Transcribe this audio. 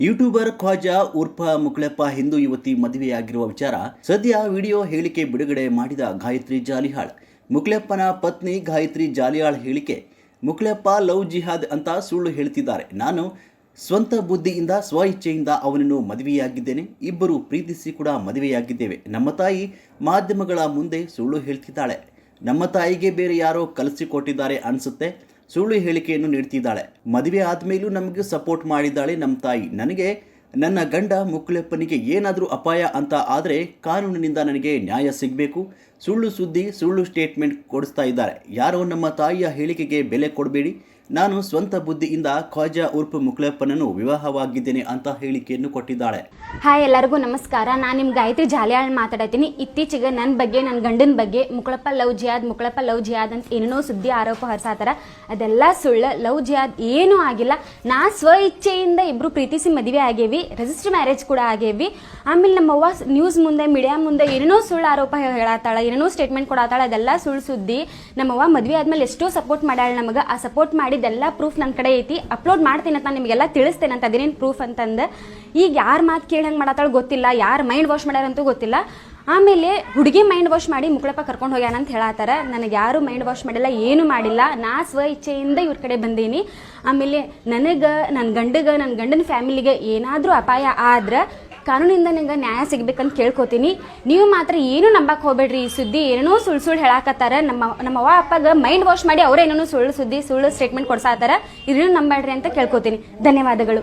YouTuber Khwaja ಉರ್ಫ ಮುಕ್ಳೆಪ್ಪ ಹಿಂದೂ ಯುವತಿ ಮದುವೆಯಾಗಿರುವ ವಿಚಾರ ಸದ್ಯ ವಿಡಿಯೋ ಹೇಳಿಕೆ ಬಿಡುಗಡೆ ಮಾಡಿದ ಗಾಯತ್ರಿ ಜಾಲಿಹಾಳ್. ಮುಕ್ಳೆಪ್ಪನ ಪತ್ನಿ ಗಾಯತ್ರಿ ಜಾಲಿಹಾಳ್ ಹೇಳಿಕೆ, ಮುಕ್ಳೆಪ್ಪ ಲವ್ ಜಿಹಾದ್ ಅಂತ ಸುಳ್ಳು ಹೇಳ್ತಿದ್ದಾರೆ. ನಾನು ಸ್ವಂತ ಬುದ್ಧಿಯಿಂದ ಸ್ವ ಇಚ್ಛೆಯಿಂದ ಅವನನ್ನು ಮದುವೆಯಾಗಿದ್ದೇನೆ. ಇಬ್ಬರು ಪ್ರೀತಿಸಿ ಕೂಡ ಮದುವೆಯಾಗಿದ್ದೇವೆ. ನಮ್ಮ ತಾಯಿ ಮಾಧ್ಯಮಗಳ ಮುಂದೆ ಸುಳ್ಳು ಹೇಳ್ತಿದ್ದಾಳೆ. ನಮ್ಮ ತಾಯಿಗೆ ಬೇರೆ ಯಾರೋ ಕಲಿಸಿಕೊಟ್ಟಿದ್ದಾರೆ ಅನಿಸುತ್ತೆ. ಸುಳ್ಳು ಹೇಳಿಕೆಯನ್ನು ನೀಡ್ತಿದ್ದಾಳೆ. ಮದುವೆ ಆದಮೇಲೂ ನಮಗೆ ಸಪೋರ್ಟ್ ಮಾಡಿದ್ದಾಳೆ ನಮ್ಮ ತಾಯಿ. ನನಗೆ ನನ್ನ ಗಂಡ ಮುಕ್ಕುಲೆಪ್ಪನಿಗೆ ಏನಾದರೂ ಅಪಾಯ ಅಂತ ಆದರೆ ಕಾನೂನಿನಿಂದ ನನಗೆ ನ್ಯಾಯ ಸಿಗಬೇಕು. ಸುಳ್ಳು ಸುದ್ದಿ, ಸುಳ್ಳು ಸ್ಟೇಟ್ಮೆಂಟ್ ಕೊಡಿಸ್ತಾ ಇದ್ದಾರೆ. ಯಾರೋ ನಮ್ಮ ತಾಯಿಯ ಹೇಳಿಕೆಗೆ ಬೆಲೆ ಕೊಡಬೇಡಿ. ನಾನು ಸ್ವಂತ ಬುದ್ಧಿಯಿಂದ ಖ್ವಾಜಾ ಉರ್ಫ್ ಮುಕ್ಲಪ್ಪನನ್ನು ವಿವಾಹವಾಗಿದ್ದೇನೆ ಅಂತ ಹೇಳಿಕೆಯನ್ನು ಕೊಟ್ಟಿದ್ದಾಳೆ. ಹಾಯ್, ಎಲ್ಲರಿಗೂ ನಮಸ್ಕಾರ. ನಾನು ನಿಮ್ಮ ಗಾಯತ್ರಿ ಜಾಲಿಯಾಳ್ ಮಾತಾಡತೀನಿ ಇತ್ತೀಚೆಗೆ ನನ್ನ ಬಗ್ಗೆ ನನ್ನ ಗಂಡನ ಬಗ್ಗೆ ಮುಕ್ಳಪ್ಪ ಲವ್ ಜಿಯಾದ್ ಮುಕ್ಳಪ್ಪ ಲವ್ ಜಿಯಾದ್ ಅಂತ ಏನೇನೋ ಸುದ್ದಿ, ಆರೋಪ ಹೊರಸಾತಾರ. ಅದೆಲ್ಲ ಸುಳ್ಳು, ಲವ್ ಜಿಯಾದ್ ಏನೂ ಆಗಿಲ್ಲ. ನಾ ಸ್ವ ಇಚ್ಛೆಯಿಂದ ಇಬ್ರು ಪ್ರೀತಿಸಿ ಮದುವೆ ಆಗೇವಿ ರಿಜಿಸ್ಟರ್ ಮ್ಯಾರೇಜ್ ಕೂಡ ಆಗೇವಿ. ಆಮೇಲೆ ನಮ್ಮವ್ವ ನ್ಯೂಸ್ ಮುಂದೆ ಮೀಡಿಯಾ ಮುಂದೆ ಏನೇನೋ ಸುಳ್ಳು ಆರೋಪ ಹೇಳತ್ತಾಳ ಏನೇನೋ ಸ್ಟೇಟ್ಮೆಂಟ್ ಕೊಡತ್ತಾಳ ಅದೆಲ್ಲ ಸುಳ್ಳು ಸುದ್ದಿ. ನಮ್ಮವ್ವ ಮದುವೆ ಆದ್ಮೇಲೆ ಎಷ್ಟೋ ಸಪೋರ್ಟ್ ಮಾಡ್ಯಾಳ ನಮಗೆ. ಆ ಸಪೋರ್ಟ್ ಮಾಡಿದ್ದೆಲ್ಲ ಪ್ರೂಫ್ ನನ್ನ ಕಡೆ ಐತಿ. ಅಪ್ಲೋಡ್ ಮಾಡ್ತೀನಿ ಅಂತ ನಾನು ನಿಮಗೆಲ್ಲ ತಿಳಿಸ್ತೇನೆ ಅಂತ ಅದೇನೇನು ಪ್ರೂಫ್ ಅಂತಂದು. ಈಗ ಯಾರು ಮಾತು ಕೇಳಿ ಹಂಗೆ ಮಾಡತ್ತಾಳ ಗೊತ್ತಿಲ್ಲ, ಯಾರು ಮೈಂಡ್ ವಾಶ್ ಮಾಡ್ಯಾರಂತೂ ಗೊತ್ತಿಲ್ಲ. ಆಮೇಲೆ ಹುಡುಗಿ ಮೈಂಡ್ ವಾಶ್ ಮಾಡಿ ಮುಕ್ಳಪ್ಪ ಕರ್ಕೊಂಡು ಹೋಗ್ಯಾನ ಅಂತ ಹೇಳತ್ತಾರ ನನಗೆ ಯಾರು ಮೈಂಡ್ ವಾಶ್ ಮಾಡಿಲ್ಲ, ಏನು ಮಾಡಿಲ್ಲ. ನಾ ಸ್ವ ಇಚ್ಛೆಯಿಂದ ಇವ್ರ ಕಡೆ ಬಂದೀನಿ. ಆಮೇಲೆ ನನಗೆ ನನ್ನ ಗಂಡಗೆ ನನ್ನ ಗಂಡನ ಫ್ಯಾಮಿಲಿಗೆ ಏನಾದರೂ ಅಪಾಯ ಆದ್ರೆ ಕಾನೂನಿಂದ ನಿಂಗೆ ನ್ಯಾಯ ಸಿಗ್ಬೇಕಂತ ಕೇಳ್ಕೊತೀನಿ. ನೀವು ಮಾತ್ರ ಏನು ನಂಬಕ್ಕೆ ಹೋಗ್ಬೇಡ್ರಿ. ಈ ಸುದ್ದಿ ಏನೋ ಸುಳ್ಳು ಸುಳ್ಳು ಹೇಳಾಕತ್ತಾರ. ನಮ್ಮ ನಮ್ಮ ಅವ್ವ ಅಪ್ಪಗ ಮೈಂಡ್ ವಾಶ್ ಮಾಡಿ ಅವ್ರೇನೇನೋ ಸುಳ್ಳು ಸುದ್ದಿ ಸುಳ್ಳು ಸ್ಟೇಟ್ಮೆಂಟ್ ಕೊಡ್ಸಾತಾರ ಇದನ್ನು ನಂಬೇಡ್ರಿ ಅಂತ ಕೇಳ್ಕೊತೀನಿ. ಧನ್ಯವಾದಗಳು.